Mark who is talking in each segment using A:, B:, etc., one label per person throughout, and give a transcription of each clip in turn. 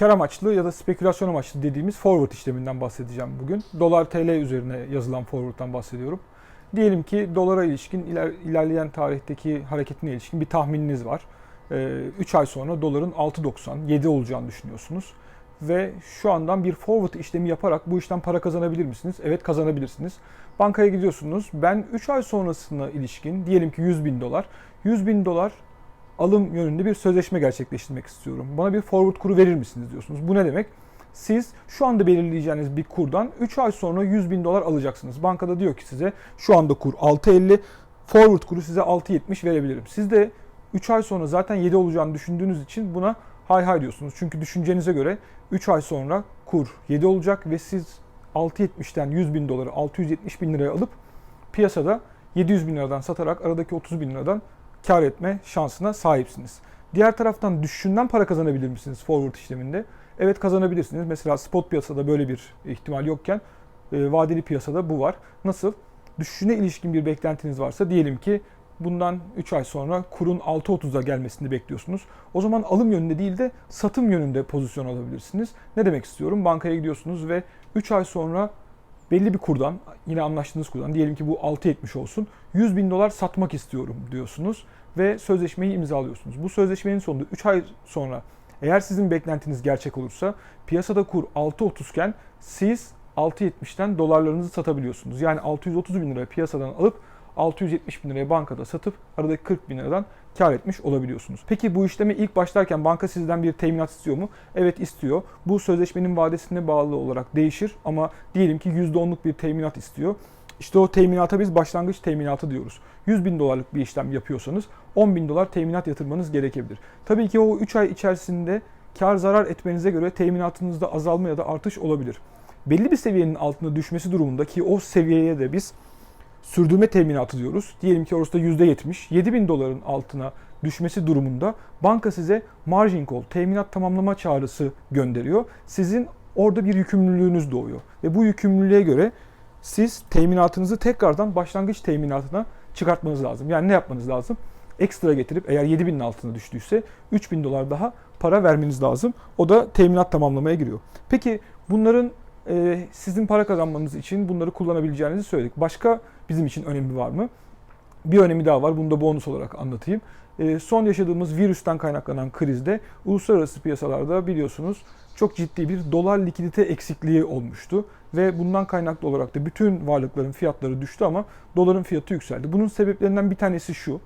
A: kar amaçlı ya da spekülasyon amaçlı dediğimiz forward işleminden bahsedeceğim bugün. Dolar TL üzerine yazılan forward'dan bahsediyorum. Diyelim ki dolara ilişkin iler, ilerleyen tarihteki hareketine ilişkin bir tahmininiz var. 3 ay sonra doların 6.90, 7 olacağını düşünüyorsunuz. Ve şu andan bir forward işlemi yaparak bu işten para kazanabilir misiniz? Evet kazanabilirsiniz. Bankaya gidiyorsunuz. Ben 3 ay sonrasına ilişkin diyelim ki 100 bin dolar. 100 bin dolar alım yönünde bir sözleşme gerçekleştirmek istiyorum. Bana bir forward kuru verir misiniz diyorsunuz. Bu ne demek? Siz şu anda belirleyeceğiniz bir kurdan 3 ay sonra 100 bin dolar alacaksınız. Bankada diyor ki size şu anda kur 6.50, forward kuru size 6.70 verebilirim. Siz de 3 ay sonra zaten 7 olacağını düşündüğünüz için buna hay hay diyorsunuz. Çünkü düşüncenize göre 3 ay sonra kur 7 olacak ve siz 6.70'ten 100 bin doları 670 bin liraya alıp piyasada 700 bin liradan satarak aradaki 30 bin liradan kar etme şansına sahipsiniz. Diğer taraftan düşüşünden para kazanabilir misiniz forward işleminde? Evet kazanabilirsiniz. Mesela spot piyasada böyle bir ihtimal yokken e, vadeli piyasada bu var. Nasıl? Düşüşüne ilişkin bir beklentiniz varsa diyelim ki bundan 3 ay sonra kurun 6.30'a gelmesini bekliyorsunuz. O zaman alım yönünde değil de satım yönünde pozisyon alabilirsiniz. Ne demek istiyorum? Bankaya gidiyorsunuz ve 3 ay sonra belli bir kurdan, yine anlaştığınız kurdan, diyelim ki bu 6.70 olsun, 100 bin dolar satmak istiyorum diyorsunuz ve sözleşmeyi imzalıyorsunuz. Bu sözleşmenin sonunda 3 ay sonra eğer sizin beklentiniz gerçek olursa piyasada kur 6.30 iken siz 6.70'ten dolarlarınızı satabiliyorsunuz. Yani 630 bin lira piyasadan alıp 670 bin liraya bankada satıp aradaki 40 bin liradan kar etmiş olabiliyorsunuz. Peki bu işleme ilk başlarken banka sizden bir teminat istiyor mu? Evet istiyor. Bu sözleşmenin vadesine bağlı olarak değişir ama diyelim ki %10'luk bir teminat istiyor. İşte o teminata biz başlangıç teminatı diyoruz. 100 bin dolarlık bir işlem yapıyorsanız 10 bin dolar teminat yatırmanız gerekebilir. Tabii ki o 3 ay içerisinde kar zarar etmenize göre teminatınızda azalma ya da artış olabilir. Belli bir seviyenin altında düşmesi durumunda ki o seviyeye de biz sürdürme teminatı diyoruz. Diyelim ki orası da %70, 7 bin doların altına düşmesi durumunda banka size margin call, teminat tamamlama çağrısı gönderiyor. Sizin orada bir yükümlülüğünüz doğuyor. Ve bu yükümlülüğe göre siz teminatınızı tekrardan başlangıç teminatına çıkartmanız lazım. Yani ne yapmanız lazım? Ekstra getirip eğer 7 binin altına düştüyse 3 bin dolar daha para vermeniz lazım. O da teminat tamamlamaya giriyor. Peki bunların e, sizin para kazanmanız için bunları kullanabileceğinizi söyledik. Başka bizim için önemi var mı? Bir önemi daha var. Bunu da bonus olarak anlatayım. E, son yaşadığımız virüsten kaynaklanan krizde uluslararası piyasalarda biliyorsunuz çok ciddi bir dolar likidite eksikliği olmuştu. Ve bundan kaynaklı olarak da bütün varlıkların fiyatları düştü ama doların fiyatı yükseldi. Bunun sebeplerinden bir tanesi şu.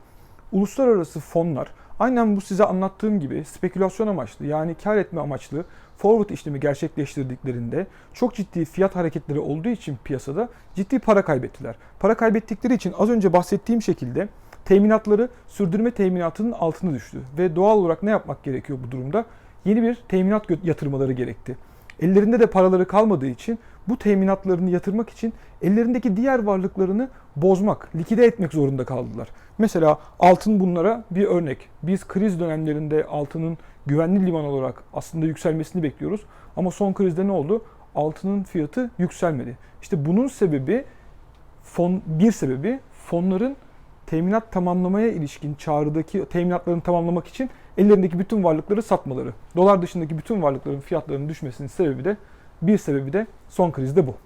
A: Uluslararası fonlar aynen bu size anlattığım gibi spekülasyon amaçlı yani kar etme amaçlı forward işlemi gerçekleştirdiklerinde çok ciddi fiyat hareketleri olduğu için piyasada ciddi para kaybettiler. Para kaybettikleri için az önce bahsettiğim şekilde teminatları sürdürme teminatının altına düştü. Ve doğal olarak ne yapmak gerekiyor bu durumda? Yeni bir teminat yatırmaları gerekti. Ellerinde de paraları kalmadığı için bu teminatlarını yatırmak için ellerindeki diğer varlıklarını bozmak, likide etmek zorunda kaldılar. Mesela altın bunlara bir örnek. Biz kriz dönemlerinde altının güvenli liman olarak aslında yükselmesini bekliyoruz. Ama son krizde ne oldu? Altının fiyatı yükselmedi. İşte bunun sebebi fon bir sebebi fonların teminat tamamlamaya ilişkin çağrıdaki teminatlarını tamamlamak için ellerindeki bütün varlıkları satmaları. Dolar dışındaki bütün varlıkların fiyatlarının düşmesinin sebebi de bir sebebi de son krizde bu.